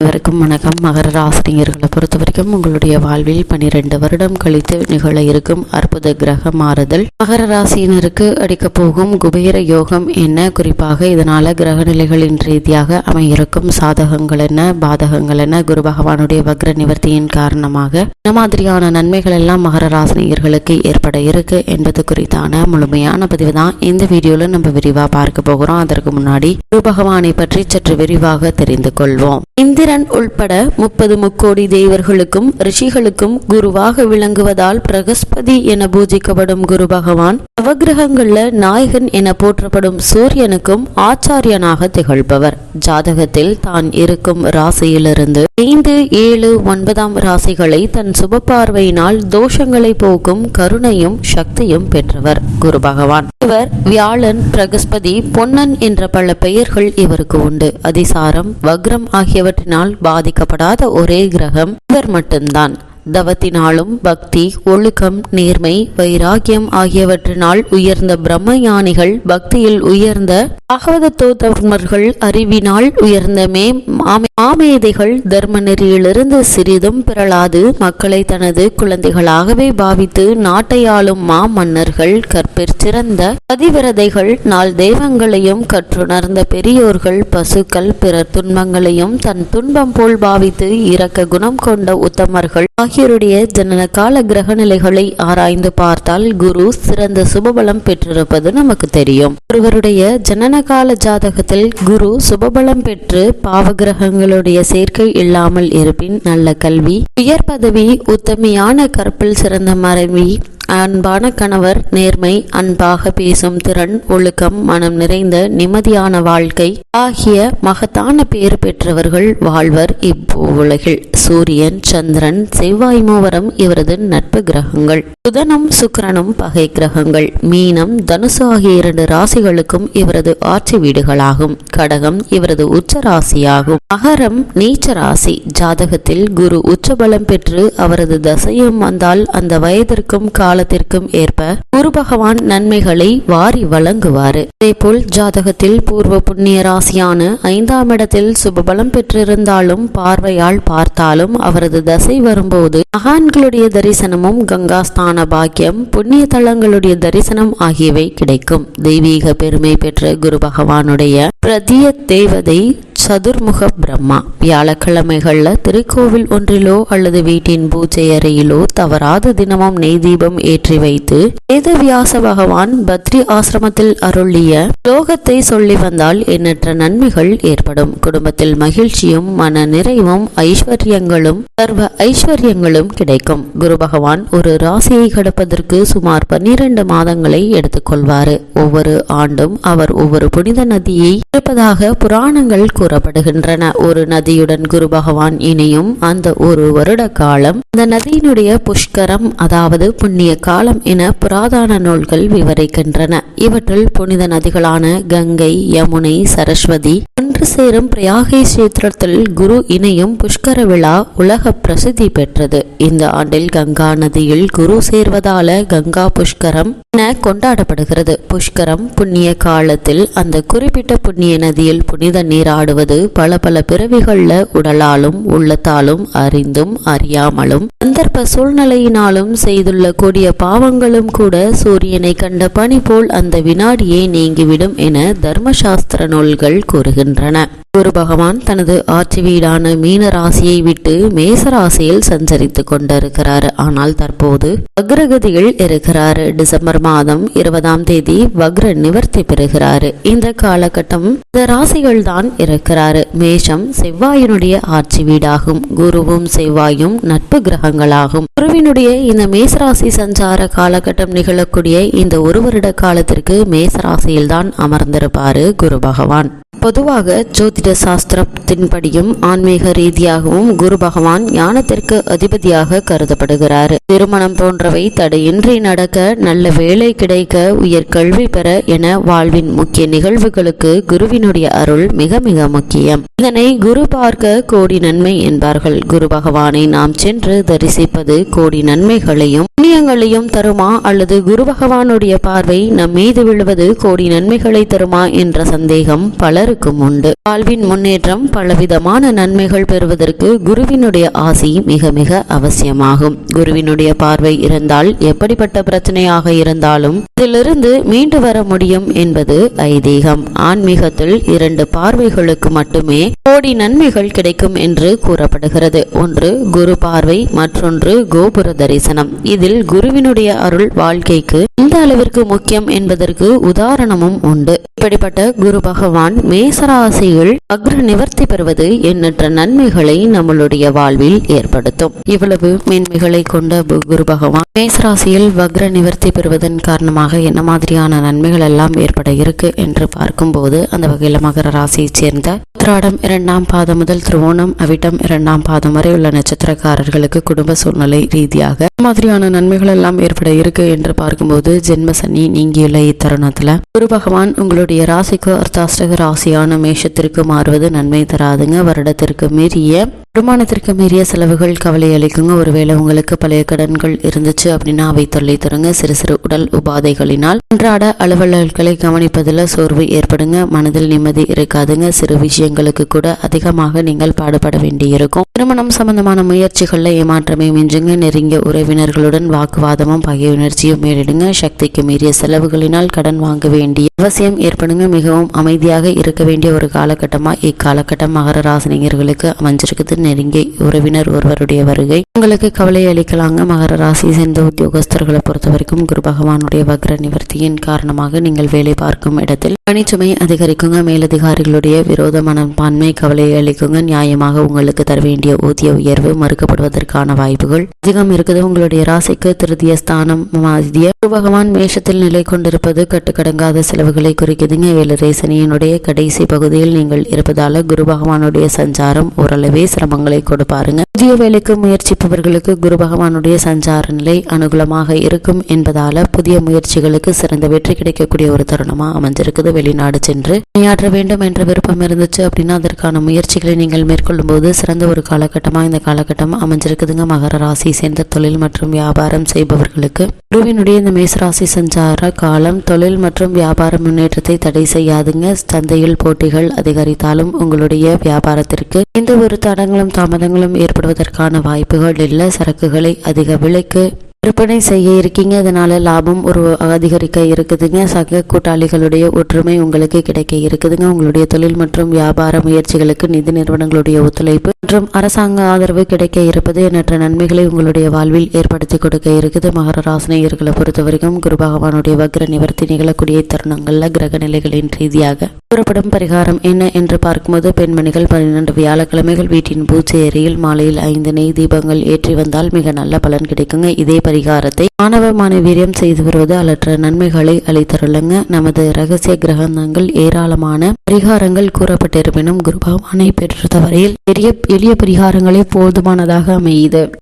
அனைவருக்கும் வணக்கம். மகர ராசினியர்களை பொறுத்த வரைக்கும் உங்களுடைய வாழ்வில் பனிரெண்டு வருடம் கழித்து நிகழ இருக்கும் அற்புத கிரக மாறுதல். மகர ராசியினருக்கு அடிக்கப் போகும் குபேர யோகம் என்ன? குறிப்பாக இதனால கிரக நிலைகளின் ரீதியாக அமையிருக்கும் சாதகங்கள் என்ன? பாதகங்கள் என்ன? குரு பகவானுடைய வக்ர நிவர்த்தியின் காரணமாக இந்த மாதிரியான நன்மைகள் எல்லாம் மகர ராசினியர்களுக்கு ஏற்பட இருக்கு என்பது குறித்தான முழுமையான பதிவு தான் இந்த வீடியோல நம்ம விரிவா பார்க்க போகிறோம். அதற்கு முன்னாடி குரு பகவானை பற்றி சற்று விரிவாக தெரிந்து கொள்வோம். இந்திரன் உள்பட முப்பது முக்கோடி தேவர்களுக்கும் ரிஷிகளுக்கும் குருவாக விளங்குவதால் பிரகஸ்பதி என பூஜிக்கப்படும் குரு பகவான் நவகிரகங்கள்ல நாயகன் என போற்றப்படும் சூரியனுக்கும் ஆச்சாரியனாக திகழ்பவர். ஜாதகத்தில் தான் இருக்கும் ராசியிலிருந்து ஐந்து ஏழு ஒன்பதாம் ராசிகளை தன் சுப பார்வையினால் தோஷங்களை போக்கும் கருணையும் சக்தியும் பெற்றவர் குரு பகவான். இவர் வியாழன் பிரகஸ்பதி பொன்னன் என்ற பல பெயர்கள் இவருக்கு உண்டு. அதிசாரம் வக்ரம் ஆகியவற்றினால் பாதிக்கப்படாத ஒரே கிரகம் இவர் மட்டும்தான். தவத்தினாலும் பக்தி ஒழுக்கம் நேர்மை வைராகியம் ஆகியவற்றினால் உயர்ந்த பிரம்மஞானிகள் பக்தியில் உயர்ந்த பாகவதத்தோதர்மர்கள் அறிவினால் உயர்ந்த மே மாமேதைகள் தர்ம நெறியிலிருந்து சிறிதும் பிறளாது மக்களை தனது குழந்தைகளாகவே பாவித்து நாட்டை ஆளும் மா மன்னர்கள் கற்பிற் சிறந்த பதிவிரதைகள் நாள் தெய்வங்களையும் கற்றுணர்ந்த பெரியோர்கள் பசுக்கள் பிறர் துன்பங்களையும் தன் துன்பம் போல் பாவித்து இரக்க குணம் கொண்ட உத்தமர்கள் ஆகிய ஆகியோருடைய ஜனன கால கிரக நிலைகளை ஆராய்ந்து பார்த்தால் குரு சிறந்த சுபபலம் பெற்றிருப்பது நமக்கு தெரியும். ஒருவருடைய ஜனன கால ஜாதகத்தில் குரு சுபபலம் பெற்று பாவகிரகங்களுடைய சேர்க்கை இல்லாமல் இருப்பின் நல்ல கல்வி உயர் பதவி உத்தமையான கற்பில் சிறந்த மறைவி அன்பான கணவர் நேர்மை அன்பாக பேசும் திறன் ஒழுக்கம் மனம் நிறைந்த நிம்மதியான வாழ்க்கை ஆகிய மகத்தான பேர் பெற்றவர்கள் வாழ்வர் இப்போ உலகில் சூரியன் சந்திரன் செவ்வாய் மூவரம் இவரது நட்பு கிரகங்கள். புதனும் சுக்கரனும் பகை கிரகங்கள். மீனம் தனுசு ஆகிய இரண்டு ராசிகளுக்கும் இவரது ஆட்சி வீடுகளாகும். கடகம் இவரது உச்ச ராசியாகும். மகரம் நீச்ச ராசி. ஜாதகத்தில் குரு உச்சபலம் பெற்று அவரது தசையும் வந்தால் அந்த வயதிற்கும் காலத்திற்கும் ஏற்ப குரு பகவான் நன்மைகளை வாரி வழங்குவார். இதேபோல் ஜாதகத்தில் பூர்வ புண்ணிய ராசியான ஐந்தாம் இடத்தில் சுபபலம் பெற்றிருந்தாலும் பார்வையால் பார்த்தாலும் அவரது தசை வரும்போது மகான்களுடைய தரிசனமும் கங்கா ஸ்தான பாக்கியம் புண்ணிய தலங்களுடைய தரிசனம் ஆகியவை கிடைக்கும். தெய்வீக பெருமை பெற்ற குரு பகவானுடைய பிரதிய தேவதை சதுர்முக பிரம்மா. வியாழக்கிழமைகள்ல திருக்கோவில் ஒன்றிலோ அல்லது வீட்டின் பூஜை அறையிலோ தவறாத தினமும் நெய் தீபம் ஏற்றி வைத்து வேதவியாச பகவான் பத்ரி ஆசிரமத்தில் அருளிய லோகத்தை சொல்லி வந்தால் எண்ணற்ற நன்மைகள் ஏற்படும். குடும்பத்தில் மகிழ்ச்சியும் மன நிறைவும் ஐஸ்வர்யங்களும் சர்வ ஐஸ்வர்யங்களும் கிடைக்கும். குரு பகவான் ஒரு ராசியை கடப்பதற்கு சுமார் பன்னிரண்டு மாதங்களை எடுத்துக்கொள்வாரு. ஒவ்வொரு ஆண்டும் அவர் ஒவ்வொரு புனித நதியை இருப்பதாக புராணங்கள் கூறப்படுகின்றன. ஒரு நதியுடன் குரு பகவான் இணையும் அந்த ஒரு வருட காலம். அந்த நதியினுடைய புஷ்கரம் அதாவது புண்ணிய காலம் என புராதன நூல்கள் விவரிக்கின்றன. இவற்றில் புனித நதிகளான கங்கை யமுனை சரஸ்வதி ஒன்று சேரும் பிரயாகை சேத்திரத்தில் குரு இணையும் புஷ்கர விழா உலக பிரசித்தி பெற்றது. இந்த ஆண்டில் கங்கா நதியில் குரு சேர்வதால கங்கா புஷ்கரம் என கொண்டாடப்படுகிறது. புஷ்கரம் புண்ணிய காலத்தில் அந்த குறிப்பிட்ட புண்ணிய நதியில் புனித நீராடுவது பல பல பிறவிகள்ல உடலாலும் உள்ளத்தாலும் அறிந்தும் அறியாமலும் சந்தர்ப்ப சூழ்நிலையினாலும் செய்துள்ள கூடிய பாவங்களும் கூட சூரியனை கண்ட பணி போல் அந்த வினாடியே நீங்கிவிடும் என தர்மசாஸ்திர நூல்கள் கூறுகின்றன. குரு பகவான் தனது ஆட்சி வீடான மீன ராசியை விட்டு மேச ராசியில் சஞ்சரித்து கொண்டிருக்கிறார். ஆனால் தற்போது வக்ரகதியில் இருக்கிறார். டிசம்பர் மாதம் இருபதாம் தேதி வக்ர நிவர்த்தி பெறுகிறாரு. இந்த காலகட்டம் இந்த ராசிகள் தான் இருக்கிறாரு மேஷம் செவ்வாயினுடைய ஆட்சி வீடாகும். குருவும் செவ்வாயும் நட்பு கிரகங்களாகும். குருவினுடைய இந்த மேசராசி சஞ்சார காலகட்டம் நிகழக்கூடிய இந்த ஒரு வருட காலத்திற்கு மேசராசியில்தான் அமர்ந்திருப்பாரு குரு பகவான். பொதுவாக ஜோதிட சாஸ்திரத்தின்படியும் ஆன்மீக ரீதியாகவும் குரு பகவான் ஞானத்திற்கு அதிபதியாக கருதப்படுகிறார். திருமணம் போன்றவை தடையின்றி நடக்க நல்ல வேலை கிடைக்க உயர் கல்வி பெற என வாழ்வின் முக்கிய நிகழ்வுகளுக்கு குருவினுடைய அருள் மிக மிக முக்கியம். இதனை குரு பார்க்க கோடி நன்மை என்பார்கள். குரு பகவானை நாம் சென்று தரிசிப்பது கோடி நன்மைகளையும் புண்ணியங்களையும் தருமா அல்லது குரு பகவானுடைய பார்வை நம் மீது விழுவது கோடி நன்மைகளை தருமா என்ற சந்தேகம் பலர் பலருக்கும் உண்டு. வாழ்வின் முன்னேற்றம் பலவிதமான நன்மைகள் பெறுவதற்கு குருவினுடைய ஆசி மிக மிக அவசியமாகும். குருவினுடைய பார்வை இருந்தால் எப்படிப்பட்ட பிரச்சனையாக இருந்தாலும் இதிலிருந்து மீண்டு வர முடியும் என்பது ஐதீகம். ஆன்மீகத்தில் இரண்டு பார்வைகளுக்கு மட்டுமே கோடி நன்மைகள் கிடைக்கும் என்று கூறப்படுகிறது. ஒன்று குரு பார்வை மற்றொன்று கோபுர தரிசனம். இதில் குருவினுடைய அருள் வாழ்க்கைக்கு எந்த அளவிற்கு முக்கியம் என்பதற்கு உதாரணமும் உண்டு. இப்படிப்பட்ட குரு பகவான் மேசராசிகள் அக்ர நிவர்த்தி பெறுவது எண்ணற்ற நன்மைகளை நம்மளுடைய வாழ்வில் ஏற்படுத்தும். இவ்வளவு மேன்மைகளை கொண்ட குரு பகவான் மேசராசியில் வக்ர நிவர்த்தி பெறுவதன் காரணமாக என்ன மாதிரியான நன்மைகள் எல்லாம் ஏற்பட இருக்கு என்று பார்க்கும்போது அந்த வகையில் மகர ராசியைச் சேர்ந்த உத்திராடம் இரண்டாம் பாதம் முதல் திருவோணம் அவிட்டம் இரண்டாம் பாதம் வரை உள்ள நட்சத்திரக்காரர்களுக்கு குடும்ப சூழ்நிலை ரீதியாக மாதிரியான நன்மைகள் எல்லாம் ஏற்பட இருக்கு என்று பார்க்கும்போது ஜென்ம சனி நீங்கியுள்ள இத்தருணத்துல குரு பகவான் உங்களுடைய ராசிக்கு அர்த்தாஷ்டக ராசியான மேஷத்திற்கு மாறுவது நன்மை தராதுங்க. வருடத்திற்கு மீறிய வருமானத்திற்கு மீறிய செலவுகள் கவலை அளிக்குங்க. ஒருவேளை உங்களுக்கு பழைய கடன்கள் இருந்துச்சு அப்படின்னா அவை தொல்லை தருங்க. சிறு சிறு உடல் உபாதைகளினால் அன்றாட அலுவலர்களை கவனிப்பதில் சோர்வு ஏற்படுங்க. மனதில் நிம்மதி இருக்காதுங்க. சிறு விஷயங்களுக்கு கூட அதிகமாக நீங்கள் பாடுபட வேண்டியிருக்கும். திருமணம் சம்பந்தமான முயற்சிகளில் ஏமாற்றமே மிஞ்சுங்க. நெருங்கிய உறவினர்களுடன் வாக்குவாதமும் பகை உணர்ச்சியும் மேலிடுங்க. சக்திக்கு மீறிய செலவுகளினால் கடன் வாங்க வேண்டிய அவசியம் ஏற்படுங்க. மிகவும் அமைதியாக இருக்க வேண்டிய ஒரு காலகட்டமாக இக்காலகட்டம் மகர ராசினியர்களுக்கு அமைஞ்சிருக்குது. நெருங்கிய உறவினர் ஒருவருடைய வருகை. உங்களுக்கு கவலை அளிக்கலாங்க. மகர ராசி சேர்ந்த உத்தியோகஸ்தர்களை பொறுத்த வரைக்கும் குரு பகவானுடைய வக்ர நிவர்த்தியின் காரணமாக நீங்கள் வேலை பார்க்கும் இடத்தில் பணிச்சுமை அதிகரிக்குங்க. மேலதிகாரிகளுடைய விரோத மனப்பான்மை கவலை அளிக்குங்க. நியாயமாக உங்களுக்கு தர வேண்டிய ஊதிய உயர்வு மறுக்கப்படுவதற்கான வாய்ப்புகள் அதிகம் இருக்குது. உங்களுடைய ராசிக்கு திருதிய ஸ்தானம் மாதிரிய குரு பகவான் மேஷத்தில் நிலை கொண்டிருப்பது கட்டுக்கடங்காத செலவுகளை குறிக்குதுங்க. ஏழு ரேசனியினுடைய கடைசி பகுதியில் நீங்கள் இருப்பதால குரு பகவானுடைய சஞ்சாரம் ஓரளவே சிரமங்களை கொடுப்பாருங்க. புதிய வேலைக்கு முயற்சிப்பவர்களுக்கு குரு பகவானுடைய சஞ்சார நிலை அனுகூலமாக இருக்கும் என்பதால புதிய முயற்சிகளுக்கு சிறந்த வெற்றி கிடைக்கக்கூடிய ஒரு தருணமா அமைஞ்சிருக்குது. வெளிநாடு சென்று பணியாற்ற வேண்டும் என்ற விருப்பம் இருந்துச்சு அப்படின்னா அதற்கான முயற்சிகளை நீங்கள் மேற்கொள்ளும் போது சிறந்த ஒரு காலகட்டமா இந்த காலகட்டம் அமைஞ்சிருக்குதுங்க. மகர ராசி சேர்ந்த தொழில் மற்றும் வியாபாரம் செய்பவர்களுக்கு குருவினுடைய இந்த மேசராசி சஞ்சார காலம் தொழில் மற்றும் வியாபார முன்னேற்றத்தை தடை செய்யாதுங்க. சந்தையில் போட்டிகள் அதிகரித்தாலும் உங்களுடைய வியாபாரத்திற்கு எந்த ஒரு தடங்களும் தாமதங்களும் ஏற்படுவதற்கான வாய்ப்புகள் இல்லை. சரக்குகளை அதிக விலைக்கு விற்பனை செய்ய இருக்கீங்க அதனால லாபம் ஒரு அதிகரிக்க இருக்குதுங்க. சக கூட்டாளிகளுடைய ஒற்றுமை உங்களுக்கு கிடைக்க இருக்குதுங்க. உங்களுடைய தொழில் மற்றும் வியாபார முயற்சிகளுக்கு நிதி நிறுவனங்களுடைய ஒத்துழைப்பு மற்றும் அரசாங்க ஆதரவு கிடைக்க இருப்பது எண்ணற்ற நன்மைகளை உங்களுடைய வாழ்வில் ஏற்படுத்தி கொடுக்க இருக்குது. மகர ராசினியர்களை பொறுத்த வரைக்கும் குரு பகவானுடைய வக்ர நிவர்த்தி நிகழக்கூடிய தருணங்கள்ல கிரக நிலைகளின் ரீதியாக கூறப்படும் பரிகாரம் என்ன என்று பார்க்கும்போது பெண்மணிகள் பன்னிரண்டு வியாழக்கிழமைகள் வீட்டின் பூஜை ஏரியில் மாலையில் ஐந்து நெய் தீபங்கள் ஏற்றி வந்தால் மிக நல்ல பலன் கிடைக்குங்க. இதே பரிகாரத்தை மாணவ மாணவீரியம் செய்து வருவது அலற்ற நன்மைகளை அளித்தருளுங்க. நமது ரகசிய கிரகங்கள் ஏராளமான பரிகாரங்கள் கூறப்பட்டிருப்பினும் குரு பகவானை பெற்றதவரையில் பெரிய எளிய பரிகாரங்களே போதுமானதாக அமையுது.